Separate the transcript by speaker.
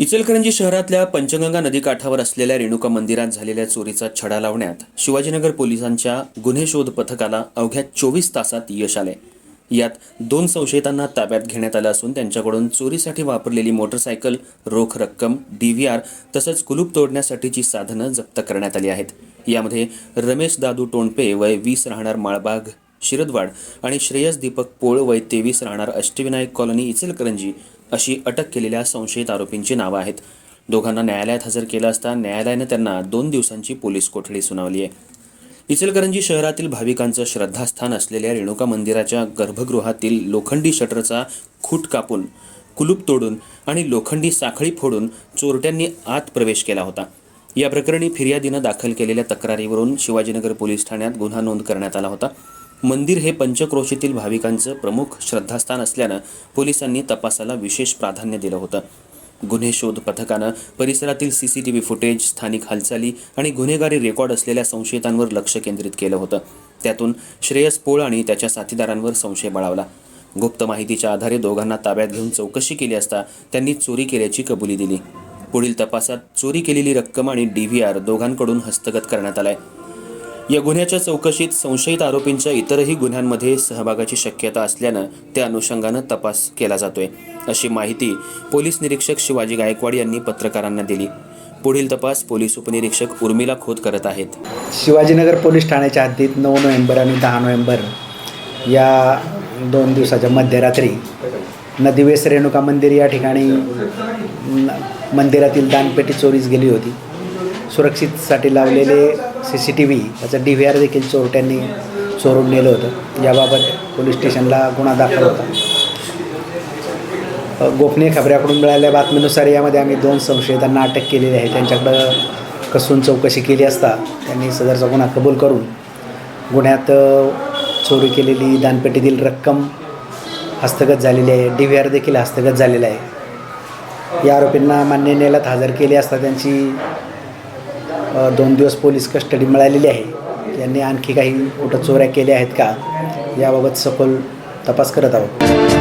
Speaker 1: इचलकरंजी शहरातल्या पंचगंगा नदीकाठावर असलेल्या रेणुका मंदिरात झालेल्या चोरीचा छडा लावण्यात शिवाजीनगर पोलिसांच्या गुन्हे शोध पथकाला अवघ्या चोवीस तासात यश आले. यात दोन संशयितांना ताब्यात घेण्यात आलं असून त्यांच्याकडून चोरीसाठी वापरलेली मोटरसायकल रोख रक्कम डी वी आर तसंच कुलूप तोडण्यासाठीची साधनं जप्त करण्यात आली आहेत. यामध्ये रमेश दादू टोणपे वय वीस राहणार माळबाग शिरदवाड आणि श्रेयस दीपक पोळ वय तेवीस राहणार अष्टविनायक कॉलनी इचलकरंजी अशी अटक केलेल्या संशयित आरोपींची नावं आहेत. दोघांना न्यायालयात हजर केलं असता न्यायालयानं त्यांना दोन दिवसांची पोलीस कोठडी सुनावली आहे. इचलकरंजी शहरातील भाविकांचं श्रद्धास्थान असलेल्या रेणुका मंदिराच्या गर्भगृहातील लोखंडी शटरचा खूट कापून कुलूप तोडून आणि लोखंडी साखळी फोडून चोरट्यांनी आत प्रवेश केला होता. या प्रकरणी फिर्यादीनं दाखल केलेल्या तक्रारीवरून शिवाजीनगर पोलीस ठाण्यात गुन्हा नोंद करण्यात आला होता. मंदिर हे पंचक्रोशीतील भाविकांचं प्रमुख श्रद्धास्थान असल्यानं पोलिसांनी तपासाला विशेष प्राधान्य दिलं होतं. गुन्हे शोध पथकानं परिसरातील C C T V footage स्थानिक हालचाली आणि गुन्हेगारी रेकॉर्ड असलेल्या संशयितांवर लक्ष केंद्रित केलं होतं. त्यातून श्रेयस पोळ आणि त्याच्या साथीदारांवर संशय बळावला. गुप्त माहितीच्या आधारे दोघांना ताब्यात घेऊन चौकशी केली असता त्यांनी चोरी केल्याची कबुली दिली. पुढील तपासात चोरी केलेली रक्कम आणि डी व्ही आर दोघांकडून हस्तगत करण्यात आलाय. या गुन्ह्याच्या चौकशीत संशयित आरोपींच्या इतरही गुन्ह्यांमध्ये सहभागाची शक्यता असल्यानं त्या अनुषंगानं तपास केला जातोय. अशी माहिती पोलीस निरीक्षक शिवाजी गायकवाड यांनी पत्रकारांना दिली. पुढील तपास पोलीस उपनिरीक्षक उर्मिला खोत करत आहेत.
Speaker 2: शिवाजीनगर पोलीस ठाण्याच्या हद्दीत नऊ नोव्हेंबर आणि दहा नोव्हेंबर या दोन दिवसाच्या मध्यरात्री नदीवेस रेणुका मंदिर या ठिकाणी मंदिरातील दानपेटी चोरीस गेली होती. सुरक्षितसाठी लावलेले सी सी टी व्ही त्याचं डी व्ही आर देखील चोरट्यांनी चोरून नेलं होतं. याबाबत पोलीस स्टेशनला गुन्हा दाखल होता. गोपनीय खबऱ्याकडून मिळालेल्या बातमीनुसार यामध्ये आम्ही दोन संशयितांना अटक केलेली आहे. त्यांच्याकडं कसून चौकशी केली असता त्यांनी सदरचा गुन्हा कबूल करून गुन्ह्यात चोरी केलेली दानपेटीतील रक्कम हस्तगत झालेली आहे. डी व्ही आर देखील हस्तगत झालेला आहे. या आरोपींना मान्य न्यायालयात हजर केली असता त्यांची दोन दिवस पोलीस कस्टडी मिळालेली आहे. त्यांनी आणखी काही कुठं चोऱ्या केल्या आहेत का? याबाबत सखोल तपास करत आहोत.